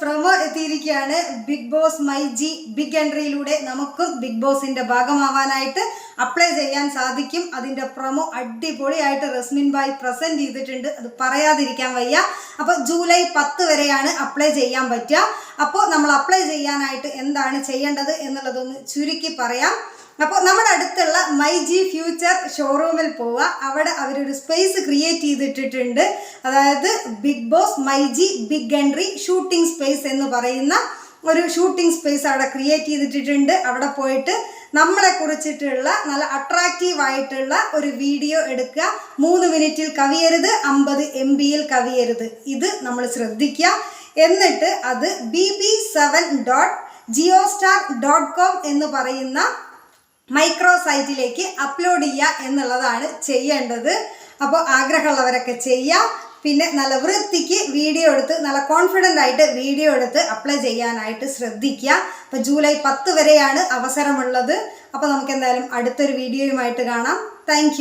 Promo എത്തിയിരിക്കുകയാണ്. Big boss my G big എൻട്രിയിലൂടെ നമുക്കും big ബോസിന്റെ ഭാഗമാവാനായിട്ട് അപ്ലൈ ചെയ്യാൻ സാധിക്കും. അതിന്റെ പ്രൊമോ അടിപൊളിയായിട്ട് റസ്മിൻ ബായ് പ്രസന്റ് ചെയ്തിട്ടുണ്ട്. അത് പറയാതിരിക്കാൻ വയ്യ. അപ്പോൾ ജൂലൈ പത്ത് വരെയാണ് അപ്ലൈ ചെയ്യാൻ പറ്റുക. അപ്പോൾ നമ്മൾ അപ്ലൈ ചെയ്യാനായിട്ട് എന്താണ് ചെയ്യേണ്ടത് എന്നുള്ളതൊന്ന് ചുരുക്കി പറയാം. അപ്പോൾ നമ്മുടെ അടുത്തുള്ള മൈ ജി ഫ്യൂച്ചർ ഷോറൂമിൽ പോവുക അവിടെ അവരൊരു സ്പേസ് ക്രിയേറ്റ് ചെയ്തിട്ടിട്ടുണ്ട്. അതായത് big boss my G big entry shooting space എന്ന് പറയുന്ന ഒരു ഷൂട്ടിംഗ് സ്പേസ് അവിടെ ക്രിയേറ്റ് ചെയ്തിട്ടിട്ടുണ്ട്. അവിടെ പോയിട്ട് നമ്മളെ കുറിച്ചിട്ടുള്ള നല്ല അട്രാക്റ്റീവ് ആയിട്ടുള്ള ഒരു വീഡിയോ എടുക്കുക. മൂന്ന് മിനിറ്റിൽ കവിയരുത് അമ്പത് എം ബിയിൽ കവിയരുത്. ഇത് നമ്മൾ ശ്രദ്ധിക്കുക. എന്നിട്ട് അത് B B seven dot Jio star dot com എന്ന് പറയുന്ന മൈക്രോ സൈറ്റിലേക്ക് അപ്ലോഡ് ചെയ്യുക എന്നുള്ളതാണ് ചെയ്യേണ്ടത്. അപ്പോൾ ആഗ്രഹമുള്ളവരൊക്കെ ചെയ്യുക. പിന്നെ നല്ല വൃത്തിക്ക് വീഡിയോ എടുത്ത് നല്ല കോൺഫിഡന്റ് ആയിട്ട് വീഡിയോ എടുത്ത് അപ്ലൈ ചെയ്യാനായിട്ട് ശ്രദ്ധിക്കുക. അപ്പോൾ ജൂലൈ പത്ത് വരെയാണ് അവസരമുള്ളത്. അപ്പോൾ നമുക്ക് എന്തായാലും അടുത്തൊരു വീഡിയോയുമായിട്ട് കാണാം. താങ്ക്